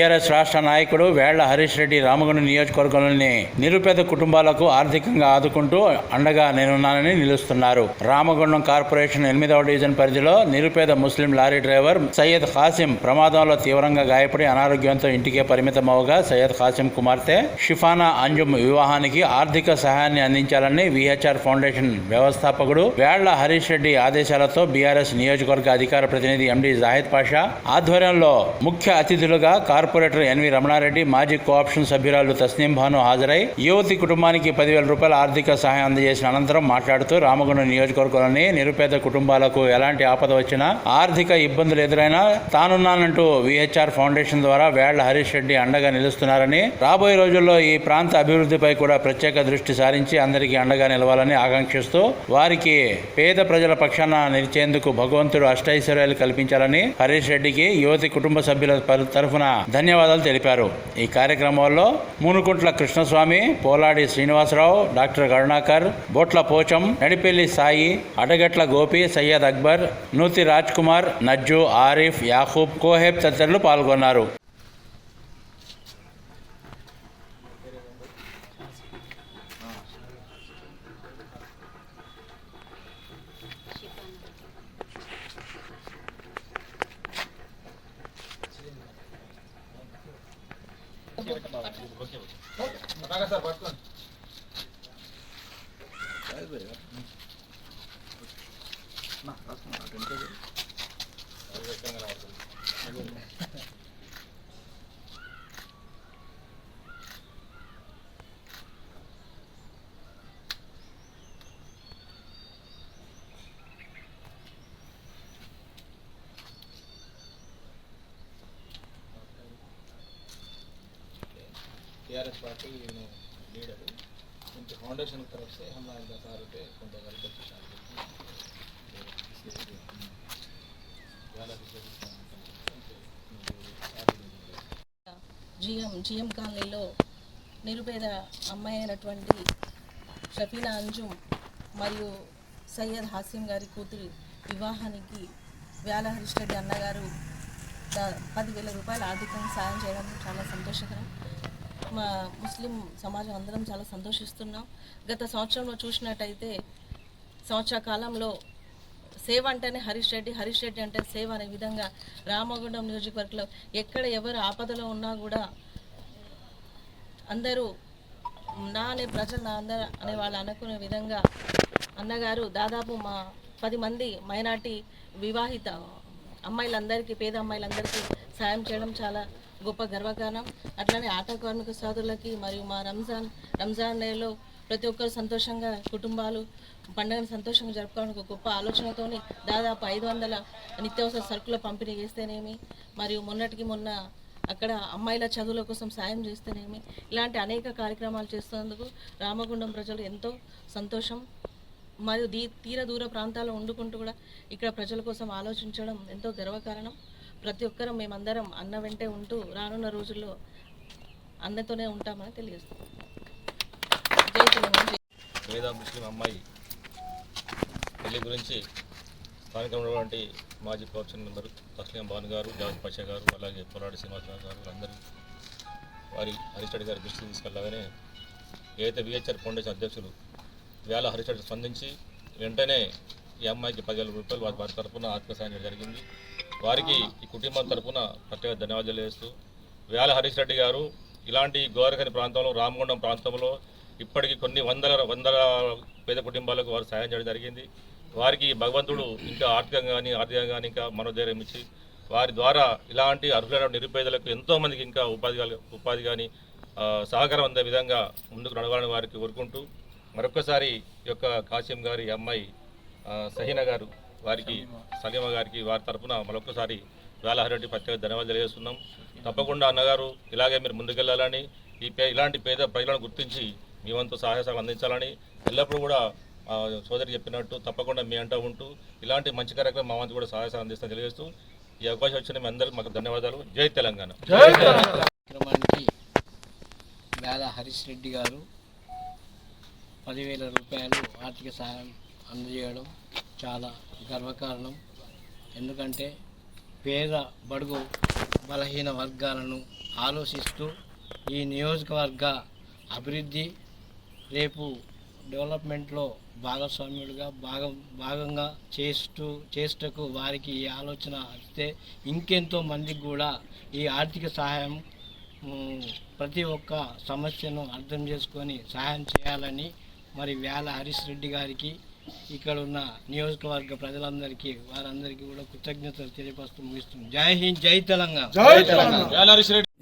TRS రాష్ట్ర నాయకుడు వేళ్ళ హరీష్ రెడ్డి రామగుండం నియోజకవర్గంలోని నిరుపేద కుటుంబాలకు ఆర్థికంగా ఆదుకుంటూ అండగా నేనున్నానని నిలుస్తున్నారు. రామగుండం కార్పొరేషన్ ఎనిమిదవ డివిజన్ పరిధిలో నిరుపేద Muslim lorry driver Syed Khasim ప్రమాదంలో తీవ్రంగా గాయపడి అనారోగ్యంతో ఇంటికే పరిమితమవగా సయ్యద్ ఖాసిం కుమార్తె షిఫానా అంజుమ్ వివాహానికి ఆర్థిక సహాయాన్ని అందించాలని విహెచ్ఆర్ ఫౌండేషన్ వ్యవస్థాపకుడు వేళ్ళ హరీష్ రెడ్డి ఆదేశాలతో బీఆర్ఎస్ నియోజకవర్గ అధికార ప్రతినిధి ఎండి జాహిద్ పాషా ఆధ్వర్యంలో ముఖ్య అతిథులుగా కార్పొరేటర్ ఎన్వి రమణారెడ్డి మాజీ కోఆప్షన్ సభ్యురాలు తస్నీం భాను హాజరై యువతి కుటుంబానికి పదివేల రూపాయల ఆర్థిక సహాయం అందజేసిన అనంతరం మాట్లాడుతూ రామగుండం నియోజకవర్గంలోని నిరుపేద కుటుంబాలకు ఎలాంటి ఆపద వచ్చినా ఆర్థిక ఇబ్బందులు ఎదురైనా తానున్నానంటూ విహెచ్ఆర్ ఫౌండేషన్ ద్వారా వేళ్ళ హరీష్ రెడ్డి అండగా నిలుస్తున్నారని రాబోయే రోజుల్లో ఈ ప్రాంత అభివృద్ధిపై కూడా ప్రత్యేక దృష్టి సారించి అందరికీ అండగా నిలవాలని ఆకాంక్షిస్తూ వారికి పేద ప్రజల పక్షాన నిలిచేందుకు భగవంతుడు అష్టైశ్వర్యాలు కల్పించాలని హరీష్ రెడ్డికి యువతి కుటుంబ సభ్యుల పరు- తరఫున ధన్యవాదాలు తెలిపారు. ఈ కార్యక్రమంలో మూనుకుంట్ల కృష్ణస్వామి పోలాడి శ్రీనివాసరావు డాక్టర్ కరుణాకర్ బోట్ల పోచం నడిపెల్లి సాయి అడగట్ల గోపి సయ్యద్ అక్బర్ నూతి రాజ్ కుమార్ నజ్జు ఆరిఫ్ యాహూబ్ కోహెబ్ తదితరులు పాల్గొన్నారు. Apaga esa టీఆర్ఎస్ పార్టీ ಇವನು లీడరు. ಮತ್ತು ఫౌండేషన్ తరఫు ಸೆ ಹಮ್ಮ ಇಂದ ಸಾರುತ್ತೆ ಕೊಂತ జిఎం జిఎం కాలనీలో నిరుపేద అమ్మాయి అయినటువంటి షఫీనా అంజుమ్ మరియు సయ్యద్ హాసిం గారి కూతురు వివాహానికి వ్యాలహరిష్ రెడ్డి అన్నగారు పదివేల రూపాయలు ఆర్థికంగా సాయం చేయడానికి చాలా సంతోషకరం. మా ముస్లిం సమాజం అందరం చాలా సంతోషిస్తున్నాం. గత సంవత్సరంలో చూసినట్టయితే సంవత్సర కాలంలో సేవ అంటేనే హరీష్ రెడ్డి హరీష్ రెడ్డి అంటే సేవ అనే విధంగా రామగుండం నియోజకవర్గంలో ఎక్కడ ఎవరు ఆపదలో ఉన్నా కూడా అందరూ నా అనే ప్రజలు నా అందరు అనే వాళ్ళు అనుకునే విధంగా అన్నగారు దాదాపు మా పది మంది మైనార్టీ వివాహిత అమ్మాయిలందరికీ పేద అమ్మాయిలందరికీ సాయం చేయడం చాలా గొప్ప గర్వకారణం అట్లనే ఆటో కార్మిక సోదరులకి మరియు మా రంజాన్ రంజాన్ నెలలో ప్రతి ఒక్కరు సంతోషంగా కుటుంబాలు పండుగను సంతోషంగా జరుపుకోవడానికి ఒక గొప్ప ఆలోచనతోని దాదాపు ఐదు వందల నిత్యావసర సరుకుల పంపిణీ చేస్తేనేమి మరియు మొన్నటికి మొన్న అక్కడ అమ్మాయిల చదువుల కోసం సాయం చేస్తేనేమి ఇలాంటి అనేక కార్యక్రమాలు చేస్తున్నందుకు రామగుండం ప్రజలు ఎంతో సంతోషం మరియు దీ తీర దూర ప్రాంతాల్లో వండుకుంటూ కూడా ఇక్కడ ప్రజల కోసం ఆలోచించడం ఎంతో గర్వకారణం. ప్రతి ఒక్కరం మేమందరం అన్న వెంటే ఉంటూ రానున్న రోజుల్లో అన్నతోనే ఉంటామని తెలియజేస్తాం జై పేద ముస్లిం అమ్మాయి పెళ్ళి గురించి స్థానికంగా ఉన్నటువంటి మాజీ కోఆప్షన్ మెంబర్ తస్లీం భాను గారు జావద్ పాషా గారు అలాగే పొలాడి శ్రీనివాసరావు గారు అందరూ వారి హరీష్ గారి దృష్టికి తీసుకెళ్ళగానే ఏదైతే విహెచ్ఆర్ ఫౌండేషన్ అధ్యక్షులు వేల హరీష్ స్పందించి వెంటనే ఈ అమ్మాయికి పదివేల రూపాయలు వారి వారి తరఫున ఆత్మ సాయం జరిగింది. వారికి ఈ కుటుంబం తరఫున ప్రత్యేక ధన్యవాదాలు తెలియజేస్తూ వేల హరీష్ రెడ్డి గారు ఇలాంటి గోరఖని ప్రాంతంలో రామగుండం ప్రాంతంలో ఇప్పటికి కొన్ని వందల వందల పేద కుటుంబాలకు వారు సహాయం చేయడం జరిగింది. వారికి భగవంతుడు ఇంకా ఆర్థికంగా కానీ ఆర్థికంగా కానీ ఇంకా మనోధైర్యం ఇచ్చి వారి ద్వారా ఇలాంటి అర్హులైన నిరుపేదలకు ఎంతోమందికి ఇంకా ఉపాధి ఉపాధి కానీ సహకారం అందే విధంగా ముందుకు నడవాలని వారికి కోరుకుంటూ మరొకసారి యొక్క కాసిం గారి అమ్మాయి సహీన గారు వారికి సలీమ గారికి వారి తరఫున మరొకసారి వేలహరెడ్డి ప్రత్యేక ధన్యవాదాలు తెలియజేస్తున్నాం. తప్పకుండా అన్నగారు ఇలాగే మీరు ముందుకెళ్ళాలని ఈ పే ఇలాంటి పేద ప్రజలను గుర్తించి మీ వంతు సహాయ అందించాలని ఎల్లప్పుడూ కూడా సోదరి చెప్పినట్టు తప్పకుండా మీ అంటూ ఉంటూ ఇలాంటి మంచి కార్యక్రమం మా వంతు కూడా సహాయ అందిస్తాను తెలియజేస్తూ ఈ అవకాశం వచ్చిన మీ అందరికీ మాకు ధన్యవాదాలు. జై తెలంగాణ. కార్యక్రమానికి వేద హరీష్ రెడ్డి గారు పదివేల రూపాయలు ఆర్థిక సహాయం అందజేయడం చాలా గర్వకారణం. ఎందుకంటే పేద బడుగు బలహీన వర్గాలను ఆలోచిస్తూ ఈ నియోజకవర్గ అభివృద్ధి రేపు డెవలప్మెంట్లో భాగస్వామ్యుడిగా భాగం భాగంగా చేస్తూ చేస్తకు వారికి ఈ ఆలోచన వస్తే ఇంకెంతో మందికి కూడా ఈ ఆర్థిక సహాయం ప్రతి ఒక్క సమస్యను అర్థం చేసుకొని సహాయం చేయాలని మరి వేల హరీష్ రెడ్డి గారికి ఇక్కడ ఉన్న నియోజకవర్గ ప్రజలందరికీ వారందరికీ కూడా కృతజ్ఞతలు తెలియపరుస్తూ ముగిస్తుంది జై హింద్ జై తెలంగాణ.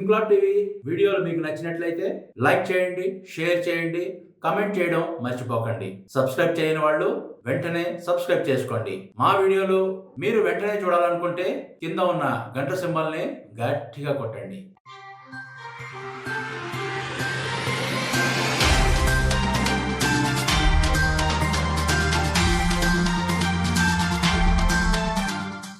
ఇంక్లాబ్ టీవీ వీడియోలు మీకు నచ్చినట్లయితే లైక్ చేయండి షేర్ చేయండి కమెంట్ చేయడం మర్చిపోకండి. సబ్స్క్రైబ్ చేయని వాళ్ళు వెంటనే సబ్స్క్రైబ్ చేసుకోండి. మా వీడియోలు మీరు వెంటనే చూడాలనుకుంటే కింద ఉన్న గంట సింబల్ని గట్టిగా కొట్టండి.